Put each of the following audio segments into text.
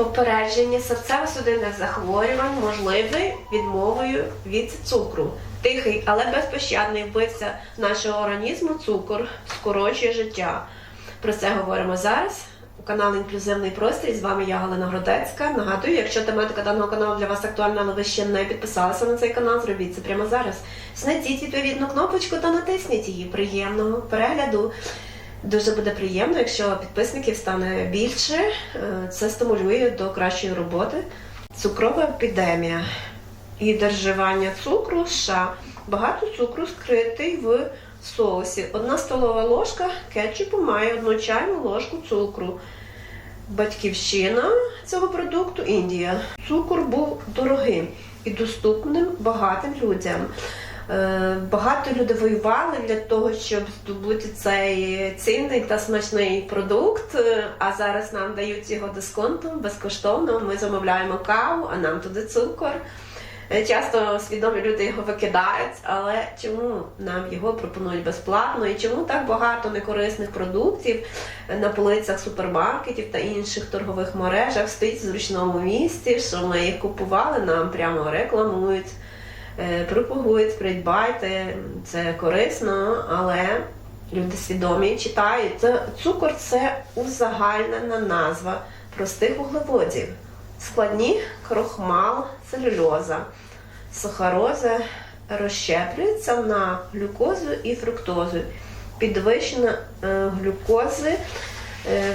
Попередження серцево-судинних захворювань можливе відмовою від цукру. Тихий, але безпощадний вбивця нашого організму цукор скорочує життя. Про це говоримо зараз. У каналі Інклюзивний простір. З вами я Галина Гродецька. Нагадую, якщо тематика даного каналу для вас актуальна, але ви ще не підписалися на цей канал, зробіть це прямо зараз. Знайдіть відповідну кнопочку та натисніть її. Приємного перегляду. Дуже буде приємно, якщо підписників стане більше. Е, Це стимулює до кращої роботи. Цукрова епідемія і доживання цукру США. Багато цукру скритий в соусі. Одна столова ложка кетчупу має одну чайну ложку цукру. Батьківщина цього продукту Індія. Цукор був дорогим і доступним багатим людям. Е, Багато людей воювали для того, щоб здобути цей цінний та смачний продукт. Е, А зараз нам дають його дисконтом безкоштовно. Ми замовляємо каву, а нам туди цукор. Е, Часто свідомі люди його викидають, але чому нам його пропонують безплатно і чому так багато некорисних продуктів на полицях супермаркетів та інших торгових мережах стоїть в зручному місці, що ми їх купували, нам прямо рекламують, пропагують, придбайте, це корисно, але люди свідомі читають. Цукор це узагальнена назва простих вуглеводів. Складні крохмал, целюльоза, сахароза розщеплюється на глюкозу і фруктозу. Підвищення е, глюкози е,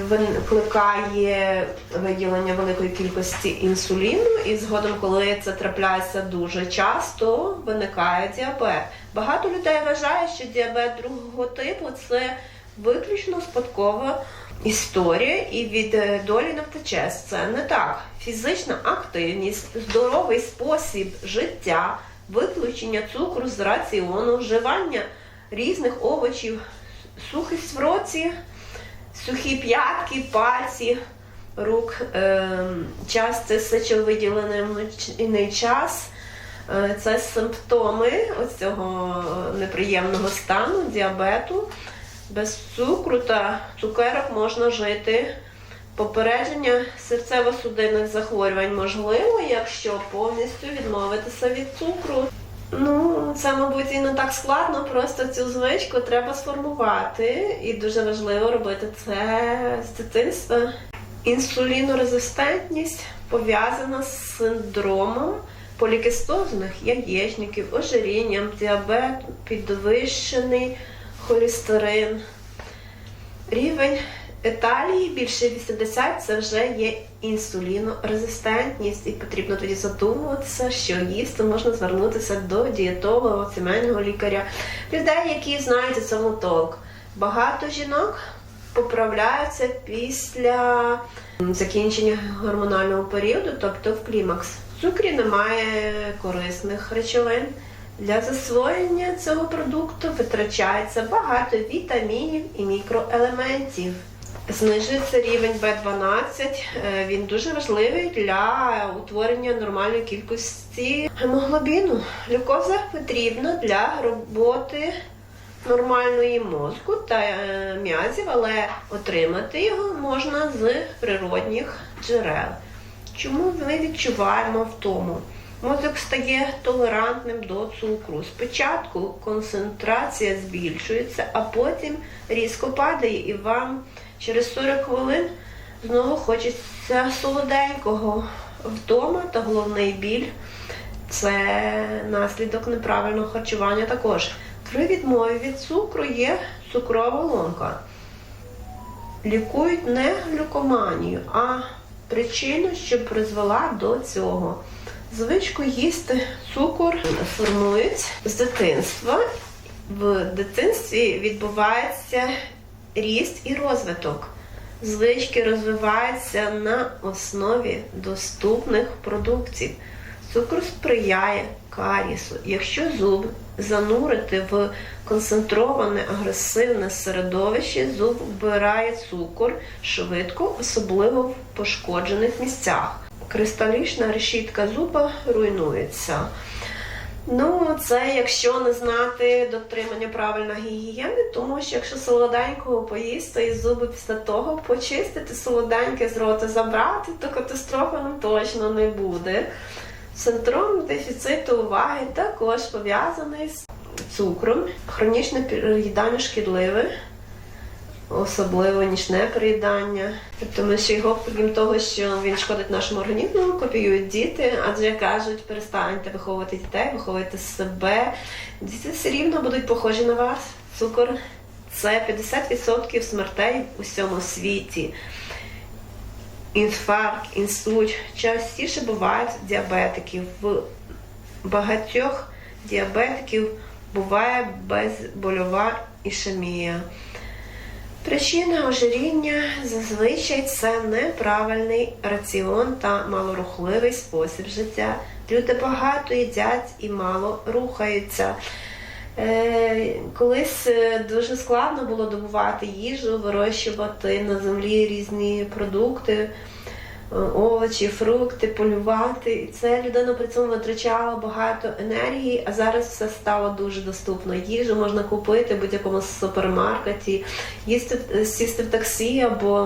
викликає виділення великої кількості інсуліну, і згодом, коли це трапляється дуже часто, виникає діабет. Багато людей вважає, що діабет другого типу це виключно спадкова історія і від е, долі не втечеш. Це не так. Фізична активність, здоровий спосіб життя, виключення цукру з раціону, вживання різних овочів, сухість в році, сухі п'ятки, пальці, рук, е, часте сечовиділений час. Це симптоми ось цього неприємного стану, діабету. Без цукру та цукерок можна жити. Попередження серцево-судинних захворювань можливо, якщо повністю відмовитися від цукру. Ну, це, мабуть, і не так складно, просто цю звичку треба сформувати. І дуже важливо робити це з дитинства. Інсулінорезистентність пов'язана з синдромом полікистозних яєчників, ожирінням, діабет, підвищений холестерин. Рівень еталії більше 80 це вже є інсулінорезистентність, і потрібно тоді задумуватися, що їсти можна звернутися до дієтолога, сімейного лікаря, людей, які знають цьому толк. Багато жінок поправляються після закінчення гормонального періоду, тобто в клімакс. В цукрі немає корисних речовин. Для засвоєння цього продукту витрачається багато вітамінів і мікроелементів. Знижується рівень В12. Е, Він дуже важливий для утворення нормальної кількості гемоглобіну. Глюкоза потрібна для роботи нормальної мозку та е, м'язів, але отримати його можна з природних джерел. Чому ми відчуваємо втому? Мозок стає толерантним до цукру. Спочатку концентрація збільшується, а потім різко падає, і вам через 40 хвилин знову хочеться солоденького вдома та головний біль. Це наслідок неправильного харчування також. При відмові від цукру є цукрова ломка. Лікують не глюкоманію, а причину, що призвела до цього. Звичку їсти цукор формують з дитинства. В дитинстві відбувається ріст і розвиток. Звички розвиваються на основі доступних продуктів. Цукор сприяє карісу. Якщо зуб занурити в концентроване агресивне середовище, зуб вбирає цукор швидко, особливо в пошкоджених місцях. Кристалічна решітка зуба руйнується. Ну, це якщо не знати дотримання правильної гігієни, тому що якщо солоденького поїсти і зуби після того почистити, солоденьке з рота забрати, то катастрофа нам точно не буде. Синдром дефіциту уваги також пов'язаний з цукром. Хронічне переїдання шкідливе, особливо нічне переїдання. Тому що його, крім того, що він шкодить нашому організму, копіюють діти, адже кажуть, перестаньте виховувати дітей, виховуйте себе. Діти все рівно будуть похожі на вас. Цукор це 50% смертей у всьому світі. Інфаркт, інсульт частіше бувають діабетиків. В багатьох діабетиків буває безбольова ішемія. Причина ожиріння зазвичай це неправильний раціон та малорухливий спосіб життя. Люди багато їдять і мало рухаються. Е, колись е, дуже складно було добувати їжу, вирощувати на землі різні продукти, овочі, фрукти, полювати. І це людина при цьому витрачала багато енергії, а зараз все стало дуже доступно. Їжу можна купити в будь-якому супермаркеті, їсти сісти в таксі або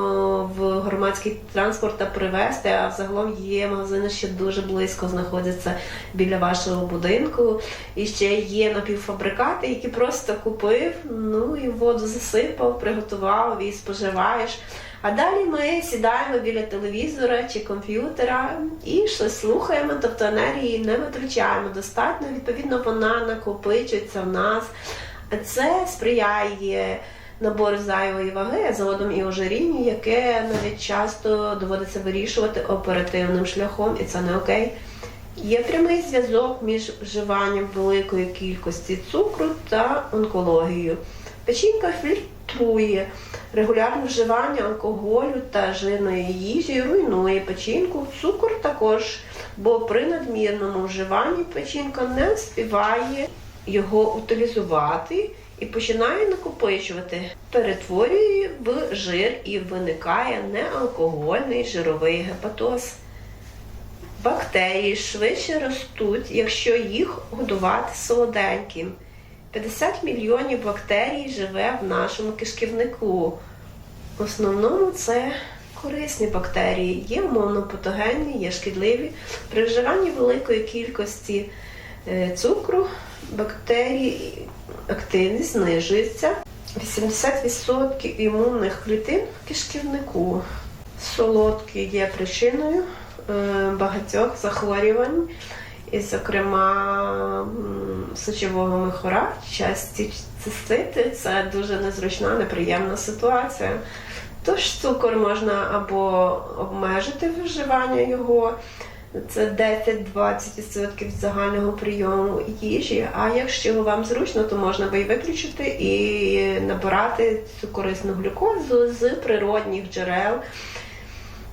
в громадський транспорт та привезти. А взагалом є магазини, що дуже близько знаходяться біля вашого будинку. І ще є напівфабрикати, які просто купив, ну і воду засипав, приготував і споживаєш. А далі ми сідаємо біля телевізора чи комп'ютера і щось слухаємо, тобто енергії не витрачаємо достатньо. Відповідно, вона накопичується в нас. Це сприяє набору зайвої ваги, а згодом і ожирінню, яке навіть часто доводиться вирішувати оперативним шляхом, і це не окей. Є прямий зв'язок між вживанням великої кількості цукру та онкологією. Печінка фільтрує регулярне вживання алкоголю та жирної їжі руйнує печінку. Цукор також, бо при надмірному вживанні печінка не співає його утилізувати і починає накопичувати, перетворює в жир і виникає неалкогольний жировий гепатоз. Бактерії швидше ростуть, якщо їх годувати солоденьким. 50 мільйонів бактерій живе в нашому кишківнику. В основному це корисні бактерії, є умовно патогенні, є шкідливі. При вживанні великої кількості е, цукру бактерії активність знижується. 80% імунних клітин в кишківнику. Солодкі є причиною е, багатьох захворювань, і, зокрема, м, сечового михора, часті цистити це дуже незручна, неприємна ситуація. Тож цукор можна або обмежити вживання його, це 10-20% від загального прийому їжі. А якщо вам зручно, то можна би і виключити і набирати цю корисну глюкозу з природних джерел.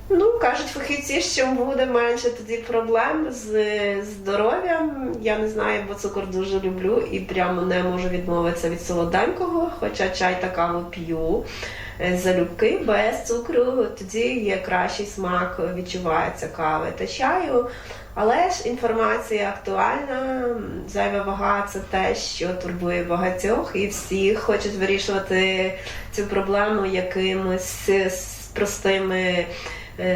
Ну, кажуть фахівці, що буде менше тоді проблем з здоров'ям. Я не знаю, бо цукор дуже люблю і прямо не можу відмовитися від солоденького, хоча чай та каву п'ю. Е, Залюбки без цукру, тоді є кращий смак, відчувається кави та чаю. Але ж інформація актуальна, зайва вага це те, що турбує багатьох, і всі хочуть вирішувати цю проблему якимось простими е,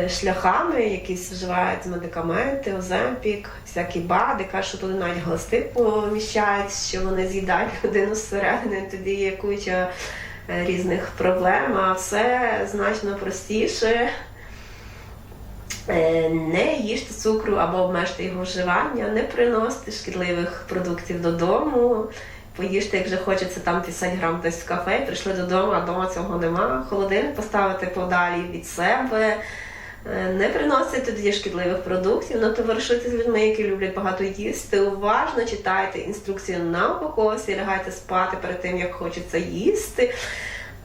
шляхами, якісь вживають медикаменти, оземпік, всякі бади, кажуть, що туди навіть гласти поміщають, що вони з'їдають людину зсередини, тоді є куча е, різних проблем, а все значно простіше. Е, Не їжте цукру або обмежте його вживання, не приносите шкідливих продуктів додому. Поїжте, як вже хочеться там 50 грам десь в кафе, прийшли додому, а вдома цього нема. Холодильник поставити подалі від себе. Е, Не приносите тоді шкідливих продуктів, не товаришуйте з людьми, які люблять багато їсти. Уважно читайте інструкцію на упаковці, лягайте спати перед тим, як хочеться їсти.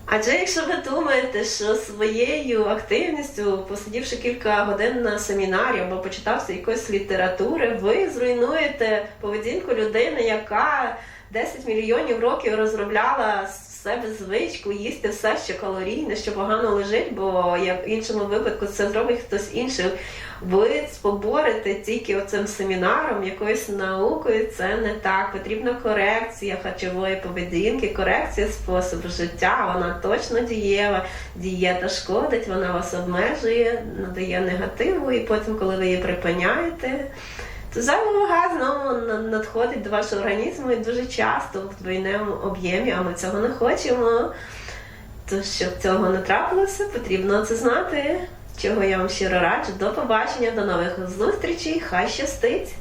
Адже якщо ви думаєте, що своєю активністю, посидівши кілька годин на семінарі або почитався якоїсь літератури, ви зруйнуєте поведінку людини, яка 10 мільйонів років розробляла себе звичку їсти все, що калорійне, що погано лежить, бо як в іншому випадку це зробить хтось інший. Ви поборете тільки оцим семінаром, якоюсь наукою. Це не так. Потрібна корекція харчової поведінки, корекція способу життя. Вона точно дієва. Дієта шкодить, вона вас обмежує, надає негативу, і потім, коли ви її припиняєте. То газ ну, надходить до вашого організму і дуже часто в двойному об'ємі, а ми цього не хочемо. То щоб цього не трапилося, потрібно це знати. Чого я вам щиро раджу. До побачення, до нових зустрічей. Хай щастить!